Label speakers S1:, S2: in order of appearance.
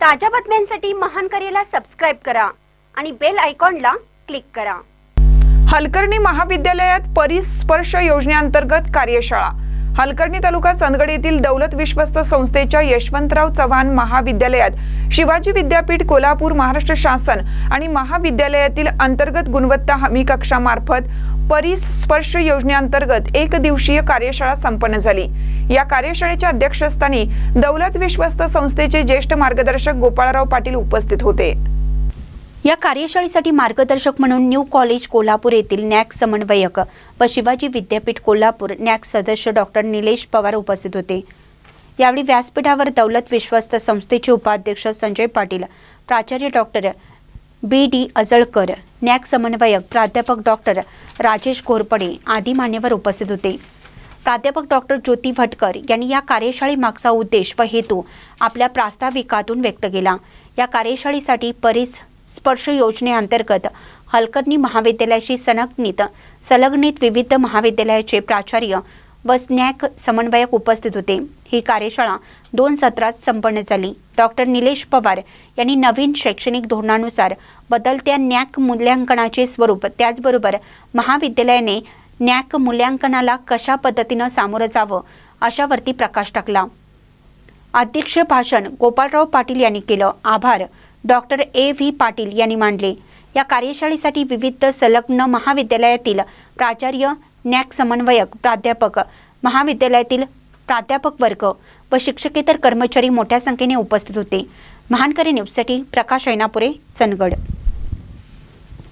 S1: ताज्या बातम्यांसाठी महान करेला सबस्क्राईब करा आणि बेल आयकॉनला क्लिक करा.
S2: हलकर्णी महाविद्यालयात परिस्पर्श योजनेअंतर्गत कार्यशाळा. हलकर्णी तालुका चंदगड येथील दौलत विश्वस्त संस्थेच्या यशवंतराव चव्हाण महाविद्यालयात शिवाजी विद्यापीठ कोल्हापूर महाराष्ट्र शासन आणि महाविद्यालयातील अंतर्गत गुणवत्ता हमी कक्षामार्फत परिस्पर्श योजनेअंतर्गत एक दिवसीय कार्यशाळा संपन्न झाली. या कार्यशाळेच्या अध्यक्षस्थानी दौलत विश्वस्त संस्थेचे ज्येष्ठ मार्गदर्शक गोपाळराव पाटील उपस्थित होते.
S1: या कार्यशाळेसाठी मार्गदर्शक म्हणून न्यू कॉलेज कोल्हापूर येथील नॅक समन्वयक व शिवाजी विद्यापीठ कोल्हापूर नॅक सदस्य डॉक्टर निलेश पवार उपस्थित होते. यावेळी व्यासपीठावर दौलत विश्वस्त संस्थेचे उपाध्यक्ष संजय पाटील प्राचार्य doctor B D Ajalkar NAAC समन्वयक प्राध्यापक डॉक्टर राजेश घोरपडे आदी मान्यवर उपस्थित होते. प्राध्यापक डॉक्टर ज्योती भटकर यांनी या कार्यशाळेमागचा उद्देश व हेतू आपल्या प्रास्ताविकातून व्यक्त केला. या कार्यशाळेसाठी परिस स्पर्श योजनेअंतर्गत हलकर्णी महाविद्यालयाशी संलग्नित संलग्नित विविध महाविद्यालयाचे प्राचार्य व स्नॅक समन्वयक उपस्थित होते. ही कार्यशाळा दोन सत्रात संपन्न झाली. डॉक्टर निलेश पवार यांनी नवीन शैक्षणिक धोरणानुसार बदलत्या नॅक मूल्यांकनाचे स्वरूप त्याचबरोबर महाविद्यालयाने नॅक मूल्यांकनाला कशा पद्धतीनं सामोरं जावं अशावरती प्रकाश टाकला. अध्यक्ष भाषण गोपाळराव पाटील यांनी केलं. आभार. डॉक्टर ए व्ही पाटील यांनी मांडले. या कार्यशाळेसाठी विविध संलग्न महाविद्यालयातील प्राचार्य नॅक समन्वयक प्राध्यापक महाविद्यालयातील प्राध्यापक वर्ग व शिक्षकेतर कर्मचारी मोठ्या संख्येने उपस्थित होते. महानकरी न्यूजसाठी प्रकाश ऐनापुरे चंदगड.